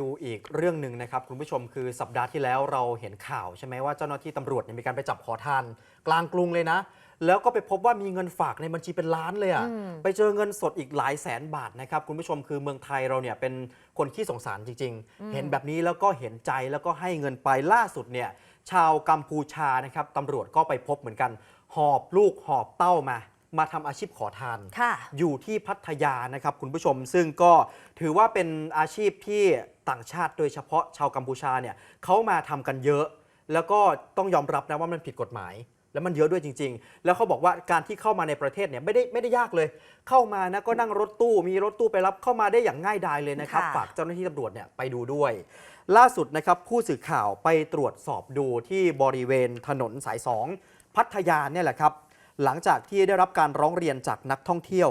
ดูอีกเรื่องหนึ่งนะครับ คุณผู้ชมคือสัปดาห์ที่แล้วเราเห็นข่าวใช่ไหมว่าเจ้าหน้าที่ตำรวจเนี่ยมีการไปจับขอทาน กลางกรุงเลยนะ แล้วก็ไปพบว่ามีเงินฝากในบัญชีเป็นล้านเลยอะอืมไปเจอเงินสดอีกหลายแสนบาทนะครับ คุณผู้ชมคือเมืองไทยเราเนี่ยเป็นคนขี้สงสารจริง ๆ เห็นแบบนี้แล้วก็เห็นใจแล้วก็ให้เงินไปล่าสุดเนี่ยชาวกัมพูชานะครับตำรวจก็ไปพบเหมือนกัน หอบลูกหอบเต้ามามาทำอาชีพขอทานค่ะอยู่ที่พัทยานะครับคุณผู้ชม ซึ่งก็ถือว่าเป็นอาชีพที่ ต่างชาติโดยเฉพาะชาวกัมพูชาเนี่ยเขามาทำกันเยอะ แล้วก็ต้องยอมรับนะว่ามันผิดกฎหมาย แล้วมันเยอะด้วยจริง ๆ แล้วเขาบอกว่าการที่เข้ามาในประเทศเนี่ยไม่ได้ไม่ได้ยากเลย เข้ามานะก็นั่งรถตู้มีรถตู้ไปรับเข้ามาได้อย่างง่ายดายเลยนะครับค่ะฝากเจ้าหน้าที่ตำรวจเนี่ยไปดูด้วย ล่าสุดนะครับผู้สื่อข่าวไปตรวจสอบดูที่บริเวณถนนสายสองพัทยาเนี่ยแหละครับหลังจากที่ได้รับการร้องเรียนจากนักท่องเที่ยว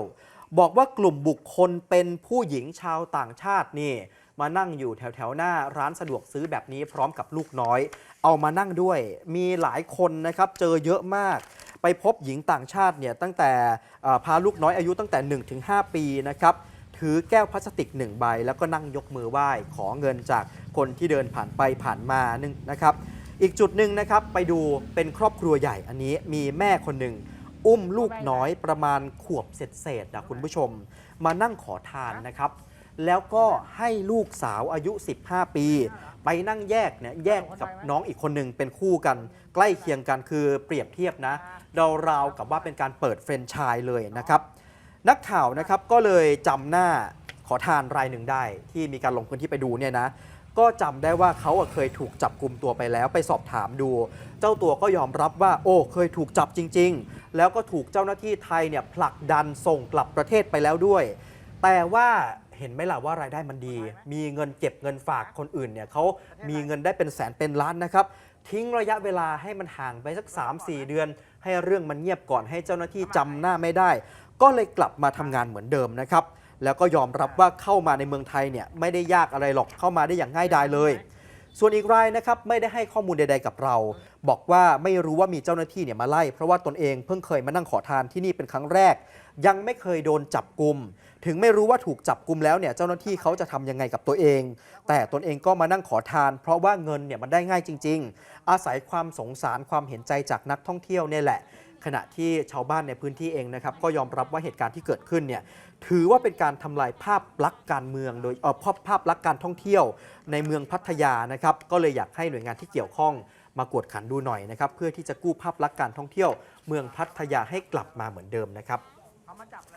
บอกว่ากลุ่มบุคคลเป็นผู้หญิงชาวต่างชาตินี่ มานั่งอยู่แถวแถวหน้าร้านสะดวกซื้อแบบนี้พร้อมกับลูกน้อย เอามานั่งด้วย มีหลายคนนะครับเจอเยอะมาก ไปพบหญิงต่างชาติเนี่ยตั้งแต่พาลูกน้อยอายุตั้งแต่ 1-5 ปีนะครับถือแก้วพลาสติกหนึ่งใบ แล้วก็นั่งยกมือไหว้ขอเงินจากคนที่เดินผ่านไปผ่านมานึงนะครับ อีกจุดหนึ่งนะครับไปดูเป็นครอบครัวใหญ่อันนี้มีแม่คนหนึ่งอุ้มลูกน้อยประมาณขวบเศษๆนะคุณผู้ชม มานั่งขอทานนะครับ แล้วก็ให้ลูกสาวอายุ 15 ปี ไปนั่งแยกเนี่ยแยกกับน้องอีกคนหนึ่งเป็นคู่กัน ใกล้เคียงกันคือเปรียบเทียบนะเราราวกับว่าเป็นการเปิดเฟรนชส์เลยนะครับ นักข่าวนะครับก็เลยจำหน้าขอทานรายหนึ่งได้ ที่มีการลงพื้นที่ไปดูเนี่ยนะก็จำได้ว่าเขาเคยถูกจับกลุ่มตัวไปแล้วไปสอบถามดู เจ้าตัวก็ยอมรับว่า โอ้เคยถูกจับจริง ๆ แล้วก็ถูกเจ้าหน้าที่ไทยเนี่ยผลักดันส่งกลับประเทศไปแล้วด้วย แต่ว่า เห็นไหมล่ะว่ารายได้มันดี มีเงินเก็บเงินฝากคนอื่นเนี่ยเขามีเงินได้เป็นแสนเป็นล้านนะครับ ทิ้งระยะเวลาให้มันห่างไปสัก 3-4 เดือน ให้เรื่องมันเงียบก่อนให้เจ้าหน้าที่จำหน้าไม่ได้ ก็เลยกลับมาทำงานเหมือนเดิมนะครับ แล้วก็ยอมรับว่าเข้ามาในเมืองไทยเนี่ยไม่ได้ยากอะไรหรอกเข้ามาได้อย่างง่ายดายเลย ส่วนอีกรายนะครับไม่ได้ให้ข้อมูลใด ๆ กับเรา บอกว่าไม่รู้ว่ามีเจ้าหน้าที่เนี่ยมาไล่ เพราะว่าตนเองเพิ่งเคยมานั่งขอทานที่นี่เป็นครั้งแรก ยังไม่เคยโดนจับกลุ่มถึงไม่รู้ว่าถูกจับกลุ่มแล้วเนี่ยเจ้าหน้าที่เขาจะทำยังไงกับตัวเอง แต่ตนเองก็มานั่งขอทาน เพราะว่าเงินเนี่ยมันได้ง่ายจริง ๆ อาศัยความสงสารความเห็นใจจากนักท่องเที่ยวเนี่ยแหละ ขณะที่ชาวบ้านในพื้นที่เองนะครับก็ยอมรับว่าเหตุการณ์ที่เกิดขึ้นเนี่ยถือว่าเป็นการทำลายภาพลักษณ์การเมือง โดยเอ่อภาพภาพลักษณ์การท่องเที่ยวในเมืองพัทยานะครับก็เลยอยากให้หน่วยงานที่เกี่ยวข้องมากวดขันดูหน่อยนะครับเพื่อที่จะกู้ภาพลักษณ์การท่องเที่ยว เมืองพัทยาให้กลับมาเหมือนเดิมนะครับ เขามาจับแล้ว